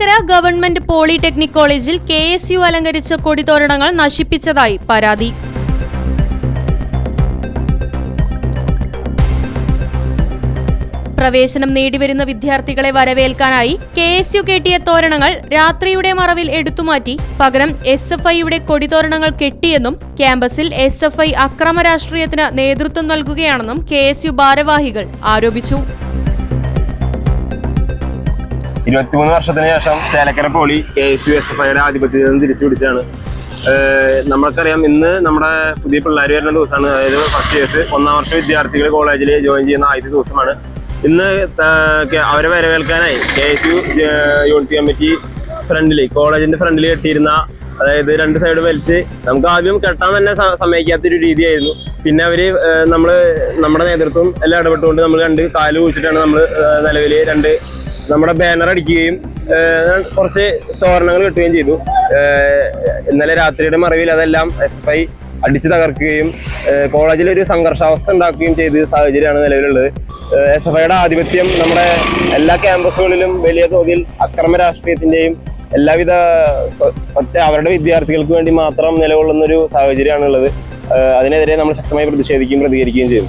Mavelikkara government polytechnic കോളേജിൽ K S U അലങ്കരിച്ച കൊടിതോരണങ്ങൾ നശിപ്പിച്ചതായി പരാതി. പ്രവേശനം നേടിവരുന്ന വിദ്യാർത്ഥികളെ വരവേൽക്കാനായി കെ എസ് യു കെട്ടിയ തോരണങ്ങൾ രാത്രിയുടെ മറവിൽ എടുത്തുമാറ്റി പകരം എസ് എഫ് ഐയുടെ കൊടിതോരണങ്ങൾ കെട്ടിയെന്നും ക്യാമ്പസിൽ എസ് എഫ് ഐ അക്രമ രാഷ്ട്രീയത്തിന് നേതൃത്വം നൽകുകയാണെന്നും കെ എസ് യു ഭാരവാഹികൾ ആരോപിച്ചു. ഇരുപത്തിമൂന്ന് വർഷത്തിന് ശേഷം Chelakkara poly K S U S F ഐയുടെ ആധിപത്യത്തിൽ നിന്ന് തിരിച്ചു പിടിച്ചാണ് നമ്മൾക്കറിയാം ഇന്ന് നമ്മുടെ പുതിയ പിള്ളേർ വരുന്ന ദിവസമാണ്. അതായത് ഫസ്റ്റ് ഇയേഴ്സ് ഒന്നാം വർഷ വിദ്യാർത്ഥികൾ കോളേജിൽ ജോയിൻ ചെയ്യുന്ന ആദ്യ ദിവസമാണ്. ഇന്ന് അവരെ വരവേൽക്കാനായി K S U unit committee ഫ്രണ്ടിൽ കോളേജിന്റെ ഫ്രണ്ടിൽ കെട്ടിയിരുന്ന അതായത് രണ്ട് സൈഡ് വലിച്ച് നമുക്ക് ആദ്യം കെട്ടാൻ തന്നെ സമ്മതിക്കാത്തൊരു രീതിയായിരുന്നു. പിന്നെ അവർ നമ്മൾ നമ്മുടെ നേതൃത്വം എല്ലാം ഇടപെട്ടുകൊണ്ട് നമ്മൾ രണ്ട് കാൽ കുഴിച്ചിട്ടാണ് നമ്മൾ നിലവിൽ രണ്ട് നമ്മുടെ ബാനർ അടിക്കുകയും കുറച്ച് തോരണങ്ങൾ കിട്ടുകയും ചെയ്തു. ഇന്നലെ രാത്രിയുടെ മറവിൽ അതെല്ലാം എസ് ഐ അടിച്ചു തകർക്കുകയും കോളേജിൽ ഒരു സംഘർഷാവസ്ഥ ഉണ്ടാക്കുകയും ചെയ്ത സാഹചര്യമാണ് നിലവിലുള്ളത്. എസ് എഫ് ഐയുടെ ആധിപത്യം നമ്മുടെ എല്ലാ ക്യാമ്പസുകളിലും വലിയ തോതിൽ അക്രമ രാഷ്ട്രീയത്തിന്റെയും എല്ലാവിധ ഒറ്റ അവരുടെ വിദ്യാർത്ഥികൾക്ക് വേണ്ടി മാത്രം നിലകൊള്ളുന്ന ഒരു സാഹചര്യമാണുള്ളത് അതിനെതിരെ നമ്മൾ ശക്തമായി പ്രതിഷേധിക്കുകയും പ്രതികരിക്കുകയും ചെയ്യും